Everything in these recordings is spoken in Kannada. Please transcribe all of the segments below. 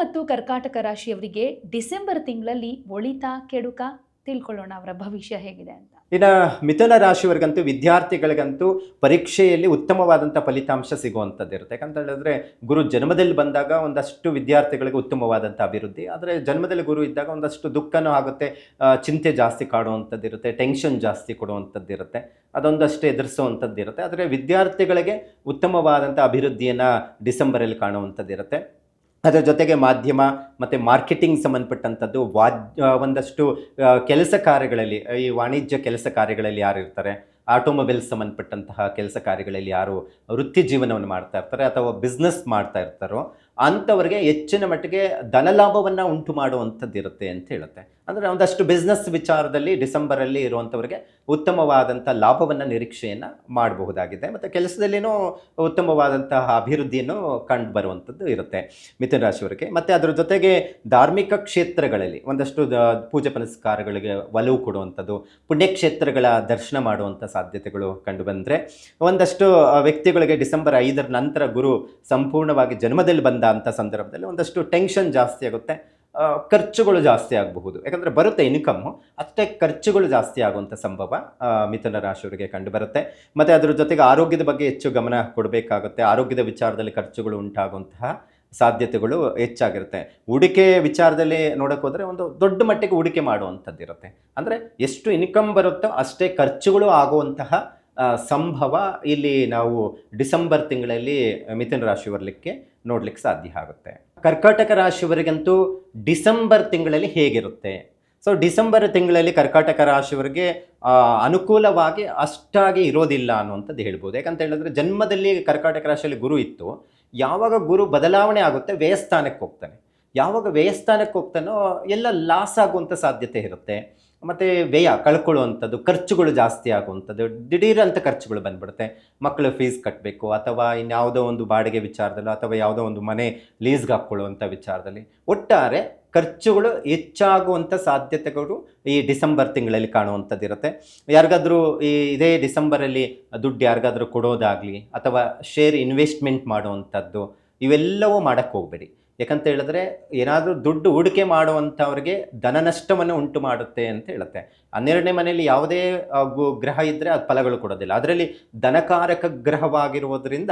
ಮತ್ತು ಕರ್ಕಾಟಕ ರಾಶಿಯವರಿಗೆ ಡಿಸೆಂಬರ್ ತಿಂಗಳಲ್ಲಿ ಒಳಿತ, ಕೆಡುಕ ತಿಳ್ಕೊಳ್ಳೋಣ. ಅವರ ಭವಿಷ್ಯ ಹೇಗಿದೆ ಅಂತ. ಇನ್ನು ಮಿಥುನ ರಾಶಿಯವರಿಗಂತೂ, ವಿದ್ಯಾರ್ಥಿಗಳಿಗಂತೂ ಪರೀಕ್ಷೆಯಲ್ಲಿ ಉತ್ತಮವಾದಂಥ ಫಲಿತಾಂಶ ಸಿಗುವಂಥದ್ದು ಇರುತ್ತೆ. ಯಾಕಂತ ಹೇಳಿದ್ರೆ, ಗುರು ಜನ್ಮದಲ್ಲಿ ಬಂದಾಗ ಒಂದಷ್ಟು ವಿದ್ಯಾರ್ಥಿಗಳಿಗೆ ಉತ್ತಮವಾದಂಥ ಅಭಿವೃದ್ಧಿ. ಆದರೆ ಜನ್ಮದಲ್ಲಿ ಗುರು ಇದ್ದಾಗ ಒಂದಷ್ಟು ದುಃಖನೂ ಆಗುತ್ತೆ ಚಿಂತೆ ಜಾಸ್ತಿ ಕಾಡುವಂಥದ್ದು ಇರುತ್ತೆ, ಟೆನ್ಷನ್ ಜಾಸ್ತಿ ಕೊಡುವಂಥದ್ದು ಇರುತ್ತೆ, ಅದೊಂದಷ್ಟು ಎದುರಿಸುವಂಥದ್ದು ಇರುತ್ತೆ. ಆದರೆ ವಿದ್ಯಾರ್ಥಿಗಳಿಗೆ ಉತ್ತಮವಾದಂಥ ಅಭಿವೃದ್ಧಿಯನ್ನು ಡಿಸೆಂಬರಲ್ಲಿ ಕಾಣುವಂಥದ್ದು ಇರುತ್ತೆ. ಅದರ ಜೊತೆಗೆ ಮಾಧ್ಯಮ ಮತ್ತು ಮಾರ್ಕೆಟಿಂಗ್ ಸಂಬಂಧಪಟ್ಟಂಥದ್ದು ವಾದ್ಯ ಒಂದಷ್ಟು ಕೆಲಸ ಕಾರ್ಯಗಳಲ್ಲಿ, ಈ ವಾಣಿಜ್ಯ ಕೆಲಸ ಕಾರ್ಯಗಳಲ್ಲಿ ಯಾರು ಇರ್ತಾರೆ? ಆಟೋಮೊಬೈಲ್ ಸಂಬಂಧಪಟ್ಟಂತಹ ಕೆಲಸ ಕಾರ್ಯಗಳಲ್ಲಿ ಯಾರು ವೃತ್ತಿ ಜೀವನವನ್ನು ಮಾಡ್ತಾ ಇರ್ತಾರೆ ಅಥವಾ ಬಿಸ್ನೆಸ್ ಮಾಡ್ತಾ ಇರ್ತಾರೋ ಅಂಥವ್ರಿಗೆ ಹೆಚ್ಚಿನ ಮಟ್ಟಿಗೆ ಧನಲಾಭವನ್ನು ಉಂಟು ಮಾಡುವಂಥದ್ದು ಇರುತ್ತೆ ಅಂತ ಹೇಳುತ್ತೆ. ಅಂದರೆ ಒಂದಷ್ಟು ಬಿಸ್ನೆಸ್ ವಿಚಾರದಲ್ಲಿ ಡಿಸೆಂಬರಲ್ಲಿ ಇರುವಂಥವ್ರಿಗೆ ಉತ್ತಮವಾದಂಥ ಲಾಭವನ್ನು ನಿರೀಕ್ಷೆಯನ್ನು ಮಾಡಬಹುದಾಗಿದೆ. ಮತ್ತು ಕೆಲಸದಲ್ಲಿನೂ ಉತ್ತಮವಾದಂತಹ ಅಭಿವೃದ್ಧಿಯನ್ನು ಕಂಡು ಬರುವಂಥದ್ದು ಇರುತ್ತೆ ಮಿಥುನ ರಾಶಿಯವರಿಗೆ. ಮತ್ತು ಅದರ ಜೊತೆಗೆ ಧಾರ್ಮಿಕ ಕ್ಷೇತ್ರಗಳಲ್ಲಿ ಒಂದಷ್ಟು ಪೂಜೆ ಪುನಸ್ಕಾರಗಳಿಗೆ ಒಲವು ಕೊಡುವಂಥದ್ದು, ಪುಣ್ಯಕ್ಷೇತ್ರಗಳ ದರ್ಶನ ಮಾಡುವಂಥ ಸಾಧ್ಯತೆಗಳು ಕಂಡು ಬಂದರೆ ಒಂದಷ್ಟು ವ್ಯಕ್ತಿಗಳಿಗೆ ಡಿಸೆಂಬರ್ ಐದರ ನಂತರ ಗುರು ಸಂಪೂರ್ಣವಾಗಿ ಜನ್ಮದಲ್ಲಿ ಬಂದ ಅಂಥ ಸಂದರ್ಭದಲ್ಲಿ ಒಂದಷ್ಟು ಟೆನ್ಷನ್ ಜಾಸ್ತಿ ಆಗುತ್ತೆ. ಖರ್ಚುಗಳು ಜಾಸ್ತಿ ಆಗಬಹುದು. ಯಾಕಂದರೆ ಬರುತ್ತೆ ಇನ್ಕಮ್ಮು ಅಷ್ಟೇ ಖರ್ಚುಗಳು ಜಾಸ್ತಿ ಆಗುವಂಥ ಸಂಭವ ಮಿಥುನ ರಾಶಿಯವರಿಗೆ ಕಂಡು ಬರುತ್ತೆ ಮತ್ತು ಅದರ ಜೊತೆಗೆ ಆರೋಗ್ಯದ ಬಗ್ಗೆ ಹೆಚ್ಚು ಗಮನ ಕೊಡಬೇಕಾಗುತ್ತೆ. ಆರೋಗ್ಯದ ವಿಚಾರದಲ್ಲಿ ಖರ್ಚುಗಳು ಉಂಟಾಗುವಂತಹ ಸಾಧ್ಯತೆಗಳು ಹೆಚ್ಚಾಗಿರುತ್ತೆ. ಹೂಡಿಕೆ ವಿಚಾರದಲ್ಲಿ ನೋಡೋಕೆ ಹೋದರೆ ಒಂದು ದೊಡ್ಡ ಮಟ್ಟಿಗೆ ಹೂಡಿಕೆ ಮಾಡುವಂಥದ್ದು ಇರುತ್ತೆ ಅಂದರೆ ಎಷ್ಟು ಇನ್ಕಮ್ ಬರುತ್ತೋ ಅಷ್ಟೇ ಖರ್ಚುಗಳು ಆಗುವಂತಹ ಸಂಭವ ಇಲ್ಲಿ ನಾವು ಡಿಸೆಂಬರ್ ತಿಂಗಳಲ್ಲಿ ಮಿಥುನ ರಾಶಿ ಬರಲಿಕ್ಕೆ ನೋಡ್ಲಿಕ್ಕೆ ಸಾಧ್ಯ ಆಗುತ್ತೆ. ಕರ್ಕಾಟಕ ರಾಶಿಯವರಿಗಂತೂ ಡಿಸೆಂಬರ್ ತಿಂಗಳಲ್ಲಿ ಹೇಗಿರುತ್ತೆ? ಸೊ ಡಿಸೆಂಬರ್ ತಿಂಗಳಲ್ಲಿ ಕರ್ಕಾಟಕ ರಾಶಿಯವರಿಗೆ ಅನುಕೂಲವಾಗಿ ಅಷ್ಟಾಗಿ ಇರೋದಿಲ್ಲ ಅನ್ನುವಂಥದ್ದು ಹೇಳ್ಬೋದು. ಯಾಕಂತ ಹೇಳಿದ್ರೆ ಜನ್ಮದಲ್ಲಿ ಕರ್ಕಾಟಕ ರಾಶಿಯಲ್ಲಿ ಗುರು ಇತ್ತು. ಯಾವಾಗ ಗುರು ಬದಲಾವಣೆ ಆಗುತ್ತೆ, ವ್ಯಯಸ್ಥಾನಕ್ಕೆ ಹೋಗ್ತಾನೆ. ಯಾವಾಗ ವ್ಯಯಸ್ಥಾನಕ್ಕೆ ಹೋಗ್ತಾನೋ ಎಲ್ಲ ಲಾಸ್ ಆಗುವಂಥ ಸಾಧ್ಯತೆ ಇರುತ್ತೆ. ಮತ್ತು ವ್ಯಯ, ಕಳ್ಕೊಳ್ಳುವಂಥದ್ದು, ಖರ್ಚುಗಳು ಜಾಸ್ತಿ ಆಗುವಂಥದ್ದು ದಿಢೀರಂಥ ಖರ್ಚುಗಳು ಬಂದ್ಬಿಡುತ್ತೆ. ಮಕ್ಕಳ ಫೀಸ್ ಕಟ್ಟಬೇಕು ಅಥವಾ ಇನ್ಯಾವುದೋ ಒಂದು ಬಾಡಿಗೆ ವಿಚಾರದಲ್ಲೋ, ಅಥವಾ ಯಾವುದೋ ಒಂದು ಮನೆ ಲೀಸ್ಗೆ ಹಾಕ್ಕೊಳ್ಳುವಂಥ ವಿಚಾರದಲ್ಲಿ. ಒಟ್ಟಾರೆ ಖರ್ಚುಗಳು ಹೆಚ್ಚಾಗುವಂಥ ಸಾಧ್ಯತೆಗಳು ಈ ಡಿಸೆಂಬರ್ ತಿಂಗಳಲ್ಲಿ ಕಾಣುವಂಥದ್ದಿರುತ್ತೆ ಯಾರಿಗಾದರೂ ಈ ಇದೇ ಡಿಸೆಂಬರಲ್ಲಿ ದುಡ್ಡು ಯಾರಿಗಾದರೂ ಕೊಡೋದಾಗಲಿ, ಅಥವಾ ಶೇರ್ ಇನ್ವೆಸ್ಟ್ಮೆಂಟ್ ಮಾಡುವಂಥದ್ದು, ಇವೆಲ್ಲವೂ ಮಾಡೋಕ್ಕೆ ಹೋಗಬೇಡಿ. ಯಾಕಂತ ಹೇಳಿದ್ರೆ ಏನಾದರೂ ದುಡ್ಡು ಹೂಡಿಕೆ ಮಾಡುವಂಥವ್ರಿಗೆ ಧನ ನಷ್ಟವನ್ನು ಉಂಟು ಮಾಡುತ್ತೆ ಅಂತ ಹೇಳುತ್ತೆ. ಹನ್ನೆರಡನೇ ಮನೆಯಲ್ಲಿ ಯಾವುದೇ ಗ್ರಹ ಇದ್ದರೆ ಅದು ಫಲಗಳು ಕೊಡೋದಿಲ್ಲ. ಅದರಲ್ಲಿ ಧನಕಾರಕ ಗ್ರಹವಾಗಿರುವುದರಿಂದ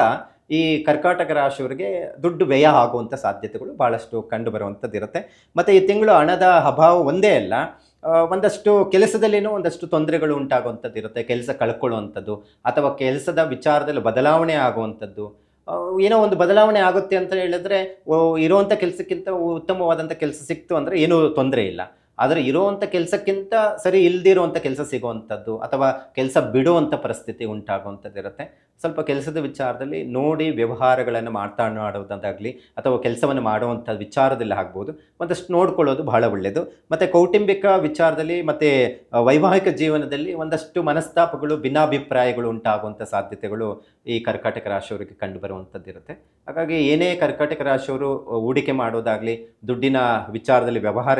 ಈ ಕರ್ಕಾಟಕ ರಾಶಿಯವರಿಗೆ ದುಡ್ಡು ವ್ಯಯ ಆಗುವಂಥ ಸಾಧ್ಯತೆಗಳು ಭಾಳಷ್ಟು ಕಂಡು ಬರುವಂಥದ್ದು ಇರುತ್ತೆ. ಮತ್ತು ಈ ತಿಂಗಳು ಹಣದ ಅಭಾವ ಒಂದೇ ಅಲ್ಲ ಒಂದಷ್ಟು ಕೆಲಸದಲ್ಲಿನೂ ಒಂದಷ್ಟು ತೊಂದರೆಗಳು ಉಂಟಾಗುವಂಥದ್ದು ಇರುತ್ತೆ. ಕೆಲಸ ಕಳ್ಕೊಳ್ಳುವಂಥದ್ದು ಅಥವಾ ಕೆಲಸದ ವಿಚಾರದಲ್ಲಿ ಬದಲಾವಣೆ ಆಗುವಂಥದ್ದು. ಏನೋ ಒಂದು ಬದಲಾವಣೆ ಆಗುತ್ತೆ ಅಂತ ಹೇಳಿದ್ರೆ ಇರುವಂಥ ಕೆಲಸಕ್ಕಿಂತ ಉತ್ತಮವಾದಂಥ ಕೆಲಸ ಸಿಕ್ತು ಅಂದರೆ ಏನೂ ತೊಂದರೆ ಇಲ್ಲ. ಆದರೆ ಇರುವಂಥ ಕೆಲಸಕ್ಕಿಂತ ಸರಿ ಇಲ್ದಿರುವಂಥ ಕೆಲಸ ಸಿಗುವಂಥದ್ದು ಅಥವಾ ಕೆಲಸ ಬಿಡುವಂಥ ಪರಿಸ್ಥಿತಿ ಉಂಟಾಗುವಂಥದ್ದು ಇರುತ್ತೆ. ಸ್ವಲ್ಪ ಕೆಲಸದ ವಿಚಾರದಲ್ಲಿ ನೋಡಿ ವ್ಯವಹಾರಗಳನ್ನು ಮಾತನಾಡುವುದಾಗಲಿ ಅಥವಾ ಕೆಲಸವನ್ನು ಮಾಡುವಂಥ ವಿಚಾರದಲ್ಲಿ ಆಗ್ಬೋದು. ಒಂದಷ್ಟು ನೋಡ್ಕೊಳ್ಳೋದು ಬಹಳ ಒಳ್ಳೆಯದು. ಮತ್ತು ಕೌಟುಂಬಿಕ ವಿಚಾರದಲ್ಲಿ ಮತ್ತು ವೈವಾಹಿಕ ಜೀವನದಲ್ಲಿ ಒಂದಷ್ಟು ಮನಸ್ತಾಪಗಳು, ಭಿನ್ನಾಭಿಪ್ರಾಯಗಳು ಉಂಟಾಗುವಂಥ ಸಾಧ್ಯತೆಗಳು ಈ ಕರ್ಕಾಟಕ ರಾಶಿಯವರಿಗೆ ಕಂಡು ಬರುವಂಥದ್ದು ಇರುತ್ತೆ. ಹಾಗಾಗಿ ಏನೇ ಕರ್ಕಾಟಕ ರಾಶಿಯವರು ಹೂಡಿಕೆ ಮಾಡೋದಾಗಲಿ, ದುಡ್ಡಿನ ವಿಚಾರದಲ್ಲಿ ವ್ಯವಹಾರ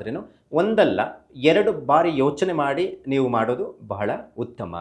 ಇಟ್ಕೊಳ್ಳುವಂಥದ್ದಾದ್ರೂ ಒಂದಲ್ಲ ಎರಡು ಬಾರಿ ಯೋಚನೆ ಮಾಡಿ ನೀವು ಮಾಡೋದು ಬಹಳ ಉತ್ತಮ.